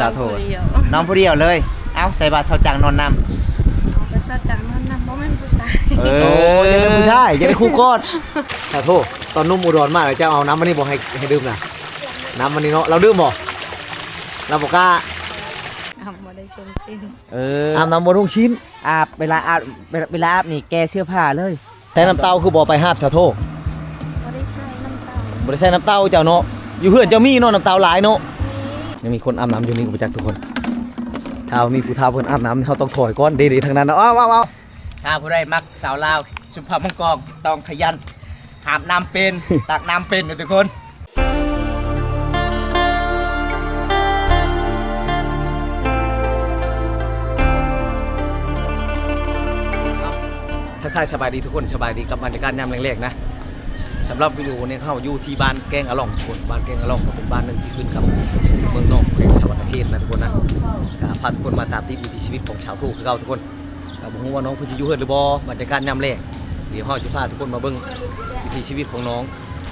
สาวโทษเดียวน้องผู้เดียวเลย เอ้าใส่บาตรเสาจังนอนนำเอาไปซะจังนั้นนะบ่แม่นผู้ชายเอโอ้ยยังได้ผู้ชายยังได้คู่กอดขอโทษตอนนุ่มอุดรมากเลยเจ้าเอาน้ำมันนี่บอกให้ให้ดื่มนะน้ำมันนี่เนาะเราดื่มบ่เราบอกกล้าเอาบ่ได้ชมสิ้นเอออาบน้ำบนทุ่งชิ้น อาบเวลาอาบเวลาเวลาอาบนี่แกเสื้อผ้าเลย แต่น้ำเต้าคือบ่ไปหาบขอโทษบ่ได้ใช้น้ำตาลบ่ได้ใช้น้ำเต้าเจ้าเนาะอยู่เพื่อนเจ้ามีเนาะน้ำเต้าหลายเนาะ ยังมีคนอาบน้ำอยู่นี่กูประจักษ์ทุกคน ถ้ามีผู้เฒ่าเพิ่นอาบน้ำเขาต้องถอยก่อนดีๆทั้งนั้นนะอ้าวอ้าวอ้าวถ้าผู้ใดมักสาวลาว สุภาพมังกรต้องขยันหาบน้ำเป็นตักน้ำเป็นนะทุกคนทักทายสบายดีทุกคนสบายดีกับบรรยากาศยามแรกๆนะ สำหรับวิดีโอนี้เข้าอยู่ที่บ้านแกงอะล่องทุกคนบ้านแกงอะล่องก็เป็นบ้านหนึ่งที่ขึ้นกับเมืองนอกแห่งสวรรค์เทศนะทุกคนนะก็พาทุกคนมาตามติดวิถีชีวิตของชาวทุ่งคือเก่าทุกคนก็บ่ฮู้ว่าน้องเพิ่นสิอยู่เฮือนหรือบ่บรรยากาศยามแรกเดี๋ยวเฮาสิพาทุกคนมาเบิ่งวิถีชีวิตของน้อง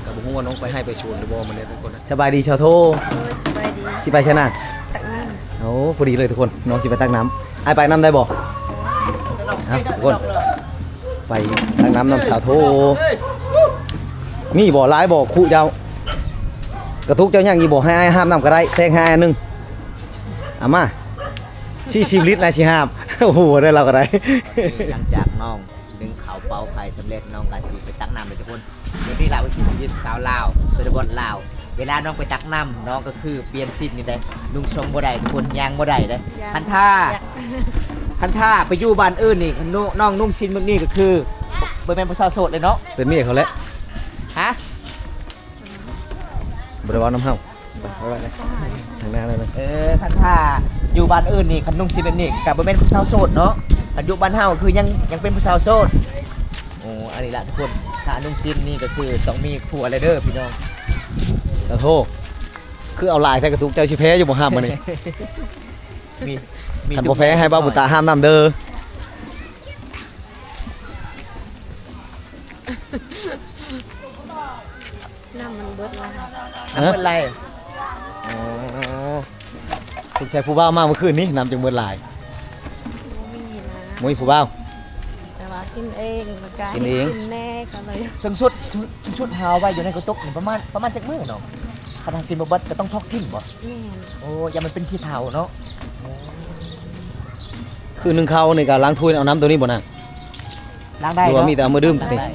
ก็บ่ฮู้ว่าน้องไปให้ไปชวนหรือบ่มื้อนี้ทุกคนนะสบายดีชาวโทโอ้ยสบายดีสิไปชนะตักน้ำโอ้พอดีเลยทุกคนน้องสิไปตักน้ำไอ้ายไปน้ำได้บ่ครับทุกคนไปตักน้ำน้ำชาวโท มีบ่อร้ายบ่อคู่เจ้ากระทุกเจ้าย่างอีบ่ให้อ้ายห้ามน้ำก็ได้แทงให้อ้ายหนึงเอามาสี่สิบลิตรนะสิห้ามโอ้โหได้เราก็ได้หลังจากน้องดึงเขาเป่าไผ่สำเร็จน้องกันสิไปตักน้ำเลยทุกคนเดี๋ยวนี้เราวิถีชีวิตสาวลาวชนบทลาวเวลาน้องไปตักน้ำน้องก็คือเปลี่ยนสิ้นนี่ได้นุ่งชงบ่ได้ทุกคนยางบ่ได้ได้ยางคันท่าอยกคันท่าไปอยู่บ้านอื่นนี่คันน้องน้องนุ่งชิ้นแบบนี้ก็คือบ่เป็นผู้สาวโสดเลยเนาะเป็นเมียเขาแล้ว ฮะบริวารน้ำเฮาไปไปไปไปทางหน้าเลยนะเออคันท่าอยู่บ้านอื่นนี่คันนุ่งชิ้นแบบนี้ก็บ่เป็นผู้สาวโสดเนาะคันอยู่บ้านเฮาคือยังยังเป็นผู้สาวโสดโอ้อันนี้ล่ะทุกคนถ้านุ่งชิ้นนี่ก็คือต้องมีผัวเลยเด้อพี่น้องโอ้โหคือเอาลายใส่กระทุกเจ้าชิแพ้อยู่บ่ห้ามมานี่มีมีคันบ่แพ้ให้บ้าบุญตาห้ามน้ำเด้อ น้ำมันเบิดแล้วน้ำเป็นไรอ๋อถูกใจผู้บ่าวมากเมื่อคืนนี้น้ำจึงเบิดลายบ่มีนะมุ้ยผู้บ่าวแต่ว่ากินเองแล้วก็กินเองกินแน่ก็เลยซึ่งชุดชุดชุดเฮาไว้อยู่ในกระตุกนี่ประมาณประมาณจักมื้อเนาะคันทางกินบ่เบิดก็ต้องทอกทิ้งบ่แม่นโอ้อย่ามันเป็นขี้เถ้าเนาะคือหนึ่งเขาในการล้างถ้วยเอาน้ำตัวนี้บ่นะล้างได้หรือว่าเนาะมีแต่เอามือดื่มล้างนี่ได้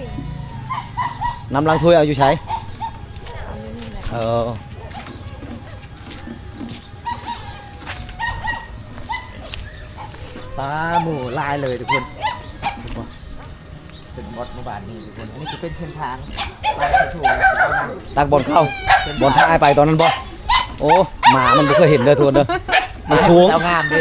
น้ำล้างถ้วยเอาอยู่ใช้เอาอยู่นี่แหละเออปลาหมูลายเลยทุกคนถึงบดเมื่อวานนี้ทุกคนอันนี้จะเป็นเส้นทางไปถูกเอามาตักบอลเข้าบอลท่าไอ้ไปตอนนั้นบ่โอ้หมามันบ่เคยเห็นเด้อทุกคนเด้อมันทวงเจ้างามเด้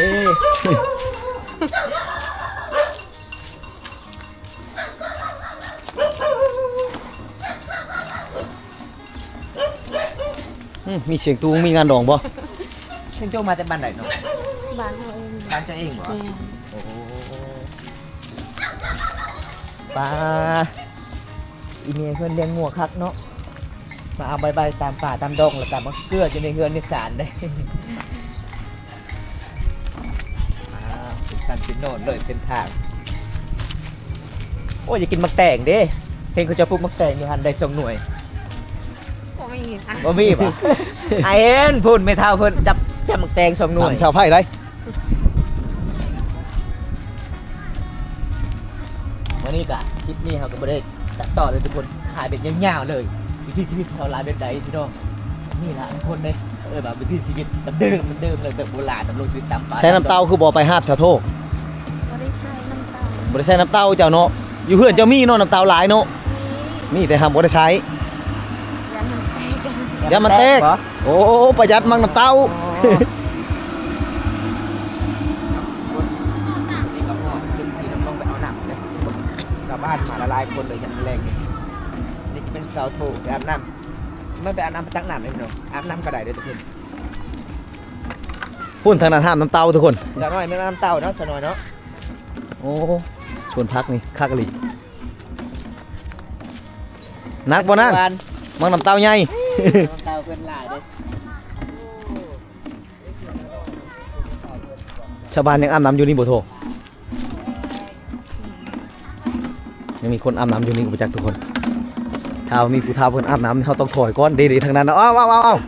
มมีเสียงตูงมีงานดองบ่ซึ่งเจ้ามาแต่บ้านไหนเนาะบ้านเฮาเองบ้านเจ้าเองเหรอแม่นโอ้ปลาอีเมลเพื่อนเลี้ยงงัวคักเนาะมาเอาใบๆตามป่าตามดงแล้วตามมะเกลืออยู่ในเฮือนในสารได้อ้าวเป็นสันเป็นโนนเลยเส้นทาง โอ้ยอย่ากินมักแตงเด้เห็นเขาจะปลูกมักแตงอยู่หันได้สองหน่วย บ่มีนะบ่มีป่ะไอเอ็นพูดไม่เท่าเพิ่นจับจับมักแตงสองหน่วยถามชาวไผ่ได้วันนี้กะคลิปนี้เขาก็ไม่ได้ตัดต่อเลยทุกคนถ่ายเป็นยาวๆเลยวิถีชีวิตชาวลาวแบบใดพี่น้องนี่ละทุกคนเลยเออแบบวิถีชีวิตแบบเดิมมันเดิมเลยแบบโบราณดำรงชีวิตตามป่าใช้น้ำเต้าคือบ่ไปหาบชาวโทบ่ได้ใช้น้ำตาลบ่ได้ใช้น้ำเต้าเจ้าเนาะอยู่เพื่อนเจ้ามีเนาะน้ำเต้าหลายเนาะมีแต่ห้ามบ่ได้ใช้ ยันมันแตกกันอย่ามันแตกเหรอโอ้ประหยัดมังน้ำเต้านี่ก็พอขึ้นที่น้ำต้องไปเอาหนักเลยชาวบ้านมาละลายคนเลยอย่างแรงนี่นี่จะเป็นเสาโถไปอาบน้ำไม่ไปอาบน้ำไปตักน้ำเลยพี่น้องอาบน้ำก็ได้เด้อทุกคนพุ่นทางนั้นห้ามน้ำเต้าทุกคนสาวน้อยไม่น้ำเต้าเนาะสาวน้อยเนาะโอ้ส่วนพักนี่คักกะหลีนักบ่นั่งวันมังน้ำเต้าใหญ่น้ำเตาเพื่นหลายเด้อชาวบ้านยังอาบน้ำอยู่นี่บ่โทยังมีคนอาบน้ำอยู่นี่กับจักทุกคน ถ้ามีผู้ท้าเพิ่นอาบน้ำเขาต้องถอยก้อนเดีๆทางนั้นนะอ้าวอ้าวอ้าว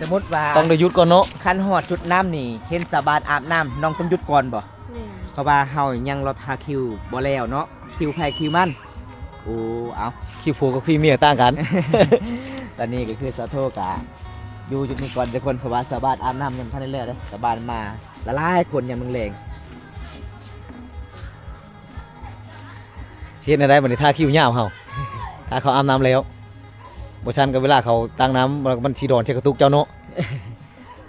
สมมติว่าต้องได้หยุดก่อนเนาะคันหอดจุดน้ำนี่เห็นสาวบานอาบน้ำน้องต้องหยุดก่อนบ่แม่เพราะว่าเฮายังรอทาคิวบ่แล้วเนาะคิวใครคิวมันโอ้เอาขี้ผัวกับพี่เมียต่างกัน ตอนนี้ก็คือสาวโทกะอยู่จุดนี้ก่อนจะคนเพราะว่าสาวบานอาบน้ำยังทันได้เลิกเลยสาวบานมาละลายคนยังมึงเลงเช่นอะไรบัดนี้ท่าคิ้วยาวเฮาถ้าเขาอาบน้ำแล้ว บ่ชันก็เวลาเขาตั้งน้ำมันสิโดนใส่กระตุกเจ้าเนาะ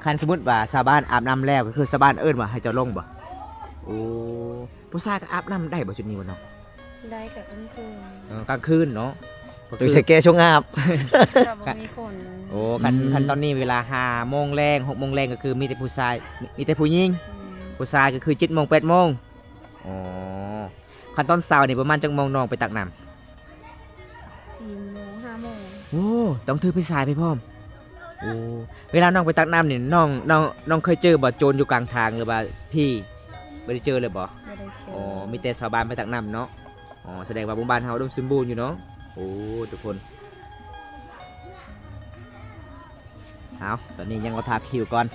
คันสมมติว่าชาวบ้านอาบน้ำแล้วก็คือชาวบ้านเอิ้นว่าให้เจ้าลงบ่โอ้ผู้ชายก็อาบน้ำได้บ่จุดนี้วะเนาะได้กับเพื่อนเออกลางคืนเนาะโดยใส่แก้ชงอาบๆแต่บ่มีคนโอ้คันอืม คันตอนนี้เวลาห้าโมงแรงหกโมงแรงก็คือมีแต่ผู้ชายมีมีแต่ผู้หญิงแม่ผู้ชายก็คือเจ็ดโมงแปดโมงอ๋อคันตอนเช้านี่ประมาณจังโมงน้องไปตักน้สี่โมงห้า โมงำโอ้ต้องถือพี่ชายไปพร้อมโอ้เวลาน้องไปตักน้ำนี่น้องน้องน้องเคยเจอบ่โจรอยู่กลางทางหรือว่าพี่ไม่ได้เจอเลยบ่ไม่ได้เจออ๋ออมีแต่ชาวบ้านไปตักน้ำเนาะอ๋อแสดงว่าหมู่บ้านเฮาอุดมสมบูรณ์อยู่เนาะโอ้ทุกคนเอาตอนนี้ยังก็ทาคิวก่อน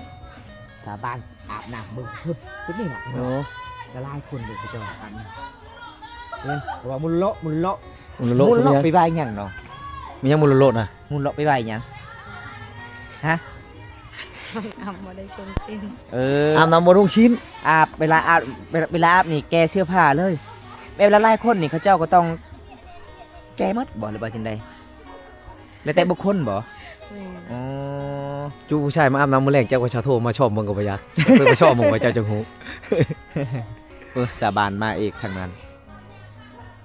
ชาวบ้านอาบน้ำมึงฮึบฮึบนี่แหละโอ้ละลายคนเลยพี่จอยอาบน้ำเนี่ยบอกว่ามุนโละมุนโละมุนโลดมุนมีโละยังไปใบายหยังเนาะ มียังมุนโลดนะมุนโละไปใบายหยังฮะอาบมาได้ชนสิ้นเอออาบน้ำบ่ทุ่งชิ้นอาบเวลาอาบเวลาเวลาอาบนี่แกเสื้อผ้าเลยเวลาไล่คนนี่เขาเจ้าก็ต้อง แกหมัดบ่หรือว่าจังใดแล้วแต่บุคคลบ่แม่อ๋อจูผู้ชายมาอาบน้ำมื้อแรกเจ้าก็ชาวโทมาชอบมึงกับบ่ยักเพิ่นมาชอบมึงว่าเจ้าจังหูเออสาบานมาเอกทางนั้น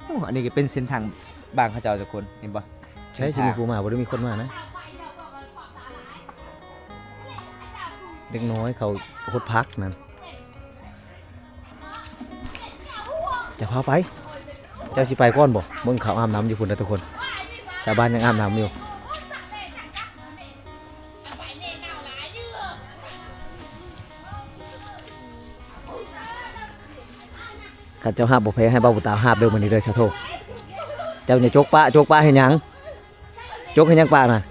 โอ้อันนี้ก็เป็นเส้นทางบางเขาเจ้าทุกคนเห็นบ่ ใช่สิมีผู้มาบ่ได้มีคนมานะ เด็กน้อยเขาหดพักนั่น จะพาไป เจ้าสิไปก่อนบ่เบิ่งเขาอาบน้ำอยู่พุ่นนะทุกคน ชาวบ้านยังอาบน้ำอยู่ข้าเจ้าหาบบ่แพ้ให้เบาบุตาหาบเด้อมื้อนี้เด้อชาโท เจ้าเนี่ยจกปะจกปะให้หยัง จกให้หยังปะน่ะ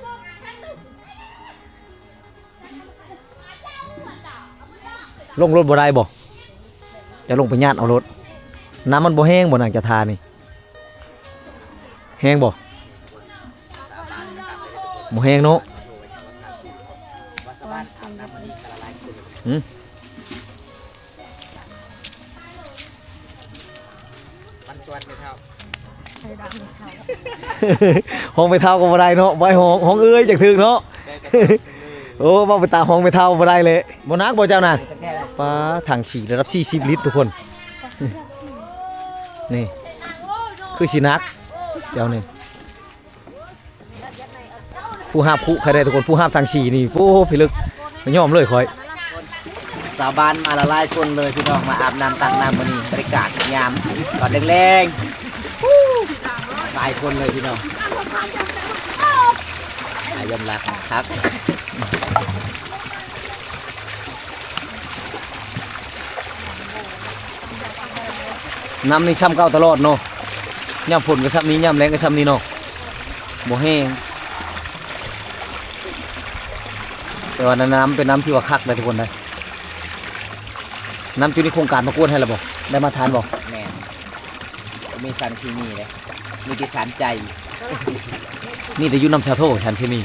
ลงรถบ่ได้บ่จะลงไปญาติเอารถน้ำมันบ่แห้งบ่นางจะทานี่แห้งบ่บ่แห้งเนาะว่าสาบานอาบน้ำอันนี้ก็ละลายคนหืมมันสวัสดีครับใช้ดังเขา ห้องไปเท่าก็บ่ได้เนาะไว้ห้องห้องเอ้ยจักถึงเนาะ โอ้บ่ไปตามห้องไปเท่าบ่ได้เลยบ่นักบ่เจ้าน่ะป้าถังฉี่ระดับ40ลิตรทุกคน นี่ คือสีนัก เจ้านี่ผู้ห้าบผู้ใครได้ทุกคนผู้ห้าบทางฉี่นี่โอ้พิลึกไม่ยอมเลยคอย สาวบ้านมาละลายคนเลยพี่น้องมาอาบน้ำตักน้ำวันนี้บรรยากาศยามตอนแรงๆายคนเลยพี่น้องอายมรับครับน้ำนี่ช้ำเก่าตลอดเนาะย่ำฝนก็ช้ำนี้ย่ำแรงก็ช้ำนี้เนาะบ่แห้งแต่ว่าน้ำเป็นน้ำที่ว่าคักเลยทุกคนเลยน้ำจุนี่โครงการมากวนให้เราบอกได้มาทานบอกแม่มีสารเคมีเลย มีที่สารใจ นี่แต่อยุ่น้ำชาโทชันเคมี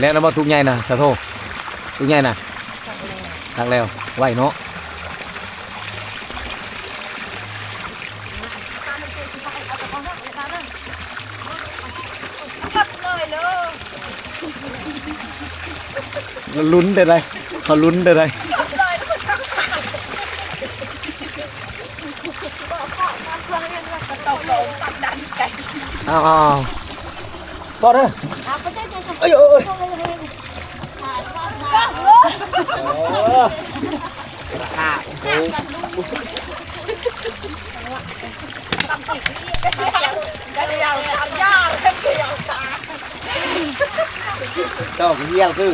แล้วเรามาทุกใหญ่นะชาโททุกใหญ่นะตักแล้วทักแล้วไหวเนาะลุ้นได้ไร เขาลุ้นได้ไรเอาเอาเอาต่อเด้อเอ้ยเอ้ยเอ้ยเจ้าเหี้ยคือ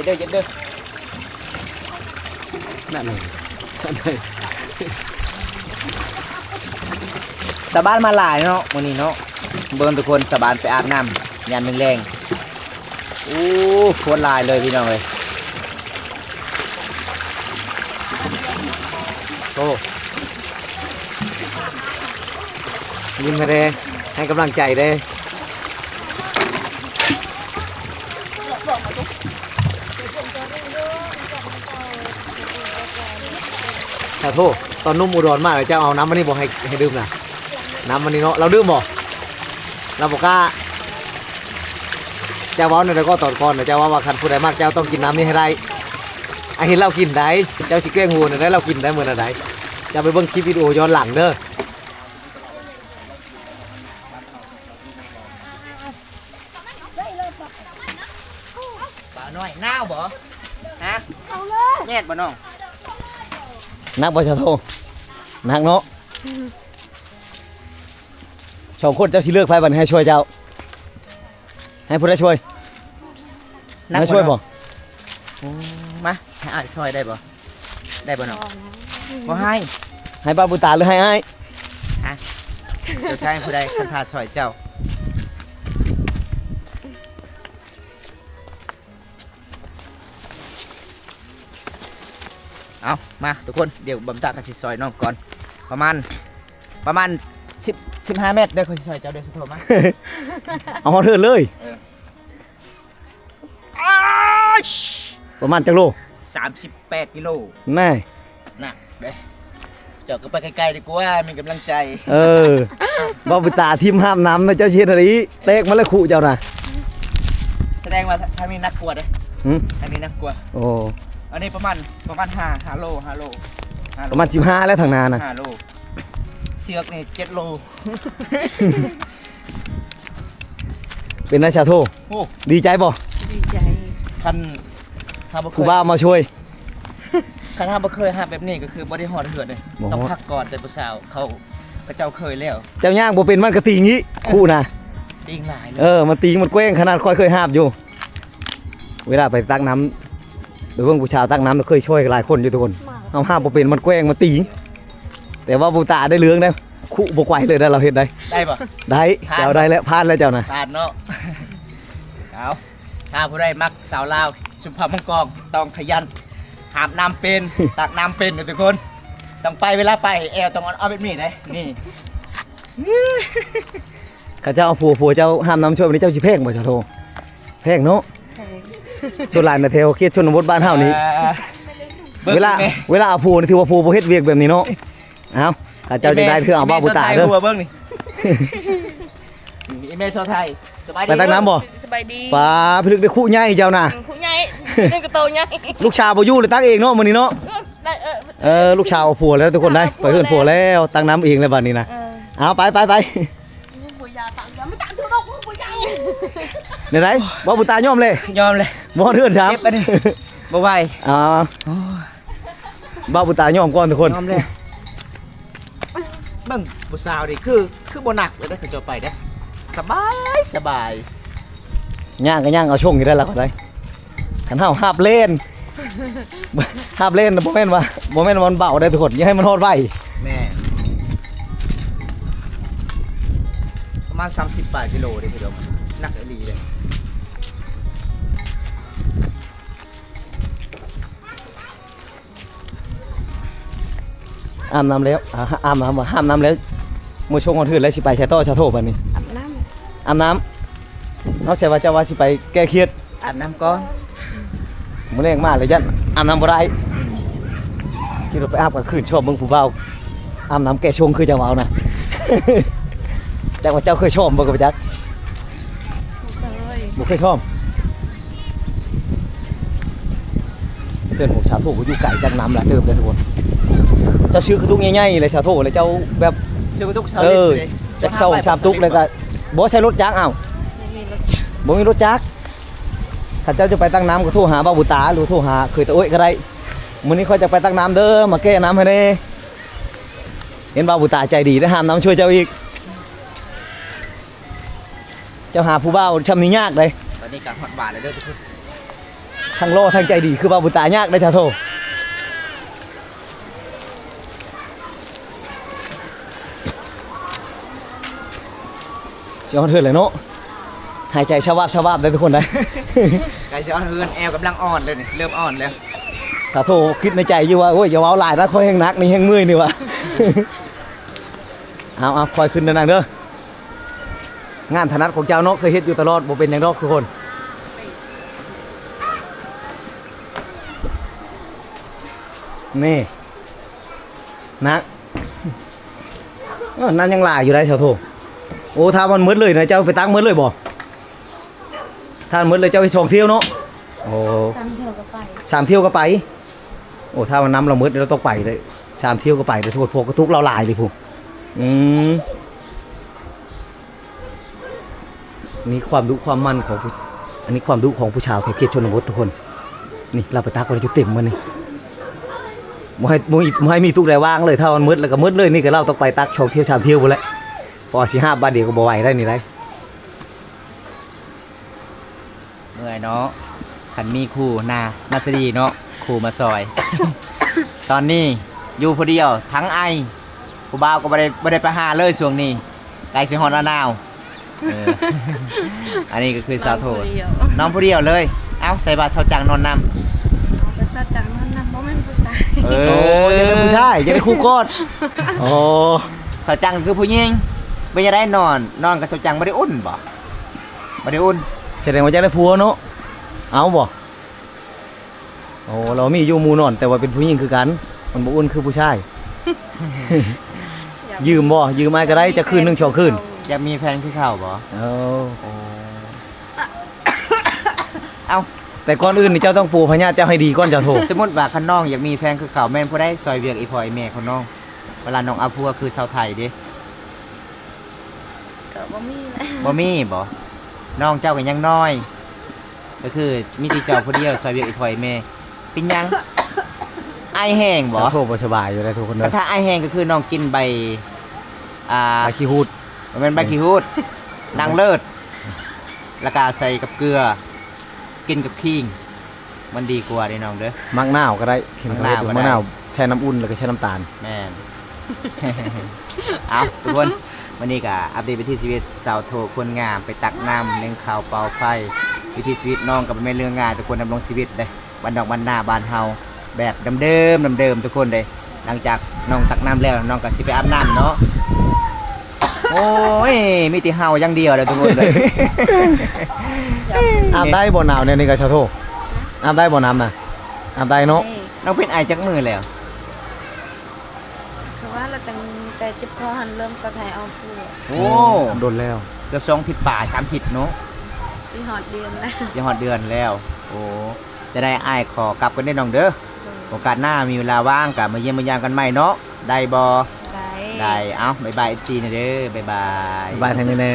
ย็นเด้อเย็นเด้อนั่นเลยนั่นเลยสบานมาหลายเนาะมื้อนี้เนาะเบิ่งทุกคนสบานไปอาบน้ำยามแรงๆอู้โคตรหลายเลยพี่น้องเอ้ยโอ้ยิ้มให้เด้ให้กำลังใจเด้แโทษตอนนุ่มอุดรมากเลยเจ้าเอาน้ำมันนี่บอกให้ให้ดื่มนะน้ำมันนี่เนาะเราดื่มบ่เราบอกกล้าเจ้าเว้าในอยเดี๋ยวก็ตอนก่อนนะเจ้าว่าว่าคันผู้ใดมากเจ้าต้องกินน้ำนี้ให้ได้ไอะเห็นเรากินได้เจ้าชิเก้งหูนะได้เรากินได้เหมือนอะไรจะไปเบิ่งคลิปวิดีโอย้อนหลังเด้อบ่าวน้อยหนาวบ่ฮะเอาเลยแม่นบ่น้อง นักบอชโทนักเนาะสองคนเจ้าสิเลือกไฟบันให้ช่วยเจ้า ให้ผู้ใดช่วยให้ช่วยบ่มาให้อ้ายซอยได้บ่ได้บ่น้องบ่ให้ให้ป้าบุตาหรือให้อ้ายเจ้าชายผู้ใดคันทาซอยเจ้า เอามาทุกคนเดี๋ยวบำตากันสิซอยน้องก่อน ประมาณประมาณ10 15เมตรเด้อคนสิซอยเจ้าเด้อสุโธมาเอาเถิดเลยประมาณจักโล38กิโลแน่น่ะเด้อเจ้าก็ไปไกลๆดีกว่ามีกำลังใจ เออป้าบุตาทีมห้ามน้ำนะเจ้าเชียนอะไรเตกมาแล้วขู่เจ้านะแสดงว่าทางนี้นักกลัวเด้อหึทางนี้นักกลัวโอ้ อันนี้ประมาณประมาณห้าห้าโลห้าโลห้โลประมาณสิบห้าแล้วทางนานะห้าโลเสือกนี่เจ็ดโลเป็นนายชาโทโอ้ดีใจบ่ดีใจคันถ้าบ่เคครูยบ้ามาช่วย คันถ้าบ่เคยหาแบบนี้ก็คือบ่ได้ฮอดเหือดเลยบ่ฮอดต้องพักก่อนแต่ผู้สาวเขาพระเจ้าเคยแล้วเจ้าย่างบ่เป็นมันกระตีงี้คู่นะติงหลายเลเอยอมันตีมันแกว้งขนาดค่อยเคยหาบอยู่ เวลาไปตักน้ำ หรือเพิ่งผู้ชาวตักน้ำเราเคยช่วยหลายคนอยู่ทุกคนมากเอาห้าบเป็นมันแกว้งมันตี แต่ว่าบูตาได้เลื้องได้คู่บกไหวเลยได้เราเห็นได้ได้ปะได้ผ่านเจ้าได้แล้วพลาดแล้วเจ้านะผ่านเนาะเอาถ้าผู้ใดมักสาวลาวสุภาพมังกรต้องขยันหามน้ำเป็นตักน้ำเป็นนะทุกคนต้องไปเวลาไปแอลต้องเอาแบบนี้ได้นี่ข้าเจ้าเอาผัวผัวเจ้าห้ามน้ำช่วยวันนี้เจ้าชิเพ่งบ่เจ้าโทเพ่งเนาะแพง ส่วนหลานนะเทวเครียดชนบทบ้านเฮานี้บิ่งเวลาแม่เวลาเอาผัวนี่ถือว่าผัวบ่เฮ็ดเวียกแบบนี้เนาะเอาข้าเจ้าจะได้เพื่อเอาบ้าบูตาเด้อแม่ชวไทยบัวเบิ้งนี่อีเมชาวไทยสบายดีไปตักน้ำบ่สบายดีปลาพิลึกได้คู่ใหญ่เจ้าน่ะผู้ใหญ่นี่ก็โตใหญ่ลูกชาวบ่อยู่เลยตักเองเนาะมื้อนี้เนาะได้เออเออลูกชาวเอาผัวแล้วทุกคนได้ไปเฮือนผัวแล้วตั้งน้ำเองแล้วบัดนี้นะเออเอาไปไปไป ผู้ยาตังค์ไม่ตังค์ดูดอกผู้ยา เดี๋ยวไหนบ่บุตายอมเลยยอมเลยบ่เทือนครับเจ็บปะนี่บ่ไหวอ่าบ่บุตายอมก่อนทุกคนยอมเลยเบิ่งบุสาวดิคือ คือบ่หนักเลยได้อคือจะไปได้อสบายสบายย่างก็ย่างเอาช่วงนี้ได้แล้วก็ได้ขันเฮาหาบเล่นหาบเล่นน่ะบ่แม่นว่าบ่แม่นว่ามันเบาได้ทุกคนอย่าให้มันโหดไว้แม่ประมาณ30บาทกิโลเด้อพี่น้องหนัก อีหลีเลยอาบน้ำแล้วอ่าอาบน้ำบ่ห้ามน้ำแล้วมื้อช่วงวันทื่นแล้วสิไปใช้ต่อชาโทบัดนี้อาบน้อาบน้ำเฮาใช่ว่าเจ้าว่าสิไปแก้เครียดอาบน้ำก่อนมื้อแรงมาเลยยันอาบน้ำบ่ได้คิดว่าไปอาบกันคืนชอบเบิ่งผู้เฒ่าอาบน้ำแก้ชงคือจังหวะเอานะ จักว่าเจ้าเคยชอบบ่กับจักำเคยบ่เคยชอบเพื่อนผมชาโทก็อยู่ไกลจากน้ำหละเติมเลยทุกคน เจ้าชื่อคือตุกง่ายๆเลยชาโทเลยเจ้าแบบชื่อว่าทุกเสาเอร์อเลยจักเซาชามตุกเลยก็บ่ใช้รถจักรอ้าวไม่มีรถจักรบ่มีรถจักรข้าเจ้าจะไปตั้งน้ำก็โทรหาบ้าบุตาหรือโทรหาเคยตะโอ้ยก็ได้มื้อนี้เขาจะไปตั้งน้ำเด้อมาแก้น้ำให้เด้เห็นบ้าบุตาใจดีได้ห้ามน้ำช่วยเจ้าอีก เจ้าหาผู้บ่าวชำนี้ยากเลยตอนนี้การฮอดบาทเลยเด้อทุกคนทั้งโลทั้งใจดีคือบ้าบุตายากได้ชาโท เจ้าเถิดเลยเนาะหายใจชาวาบชาวาบได้ทุกคนได้ไก่จะอ่อนเฮือนแอลกำลังอ่อนเลยนี่เริ่มอ่อนแล้วถ้าโทรคิดในใจอยู่ว่าโอ้ยอย่าเว้าหลายนะคอยแห้งนักนี่แห้งมือนี่วะ เอาเอาคอยขึ้นเดินทางเด้องานถนัดของเจ้าเนาะเคยเฮ็ดอยู่ตลอดบ่เป็นอย่างดอกทุกคนนี่นักเอ้อนั่นยังหลายอยู่ได้ชาวโท โอ้ถ้ามันมืดเลยนะเจ้าไปตั้งมืดเลยบ่ถ้ามันมืดเลยเจ้าไปชองเที่ยวเนาะโอ้ซ้ำเที่ยวก็ไปสามเที่ยวก็ไปโอ้ถ้ามันน้ำเรามืดเราต้องไปเลยสามเที่ยวก็ไปเลยทุกคนพวกกระทุกเราหลายเลยพูอืมนี่ความดุความมันของผู้อันนี้ความดุของผู้ชาวเขตชนบททุกคน นี่เราไปตักไว้จุดเต็มมันนี่บ่ให้บ่ให้บ่ให้มีทุกใดว่างเลยถ้ามันมืดแล้วก็มืดเลยนี่ก็เราต้องไปตักชองเที่ยวชามเที่ยวหมดแล้ว พอสิห้าบาทเดียวก็บ่ไหวได้นี่ได้เมื่อยเนาะขันมีครูนานาสดีเนาะครูมาซอย ตอนนี้อยู่ผู้เดียวทั้งไอผู้บ่าวก็บ่ได้บ่ได้ไปหาเลยช่วงนี้ไกลสิฮอดระนาวเอออันนี้ก็คือสาวโทนเดียวน้องผู้เดียวเลย เอ้าใส่บาตรเสาจังนอนนำเอาไปซะจังนั่นนะบ่แม่นผู้ชายเอโอ้ยยังได้ผู้ชายยังได้คู่กอดโอ้เสาจังก็คือผู้หญิง ไม่ได้นอนนอนกับเสาจังไม่ได้อุ่นบ่ไม่ได้อุ่นแสดงว่าจะได้ผัวเนาะเอาบ่โอ้เรามีอยู่หมูนอน แต่ว่าเป็นผู้หญิงคือกัน มันบ่อุ่นคือผู้ชาย ยืมบ่ยืมมาก็ได้จะคืนหนึงสองคืนจะมีแฟนคือเขาบ่เอาโอ้เอ้าแต่ก่อนอื่นนี่เจ้าต้องปูพญาเจ้าให้ดีก่อนจะโทรสมมติว่าคันน้องอยากมีแฟนคือเขาแม่นผู้ได้ซอยเวียกอีพอยแม่ของน้อง เวลาน้องเอาพัวคือชาวไทยเด้ก็ บ่มีแหละบ่มีบ่น้องเจ้าก็ยังน้อย ก็คือมีที่เจ้าผู้เดียวซอยเวียกอีพอยแม่เป็นหยังไอแห้งบ่จะโทรบ่สบายอยู่ได้ทุกคนแต่เด้อถ้าไอแห้งก็คือน้องกินใบอ่าไปขี้ฮูดมันเป็นใบขี้หูดนางเลิศแล้วก็ใส่กับเกลือ กินกับขิงมันดีกว่าเด้น้องเด้อ มักนาวก็ได้เห็นมักนาวก็ได้มะนาวใช้น้ำอุ่นแล้วก็ใช้น้ำตาล แม่น เอาทุกคน วันนี้ก็อัปเดตวิถีชีวิตสาวโทคนงามไปตักน้ำเลี้ยงข้าวเป่าไฟวิถีชีวิตน้องกับแม่นเรื่องงานทุกคนดำรงชีวิตเลยบันดอกบันหน้าบานเฮาแบบเดิมๆเดิมๆทุกคนเลยหลังจากน้องตักน้ำแล้วน้องก็สิไปอาบน้ำเนาะโอ้ยมีแติเฮาอย่างเดียวเลยทุกคนเลยอาบได้บ่หนาวเนี่ยนี่ก็ชาวโทรอาบได้บ่น้ำน่ะอาบได้เนาะนี่น้องเป็นไอจักมือแล้ว ตั้งใจเจ็บคอหันเริ่มสะไทยเอาผู้โอ้โดนแล้วเกือบสองผิดป่าสามผิดเนาะสิฮอดเดือนแล้วจะหอดเดือนแล้ว โอ้จะได้อ้ายขอกลับกันได้น้องเด้อโอกาสหน้ามีเวลาว่างกับมาเยี่ยมมายามกันใหม่เนาะได้บอได้ได้เอ้าบายบายเอฟซีนะเด้อบายบาย บายทางนี้แน่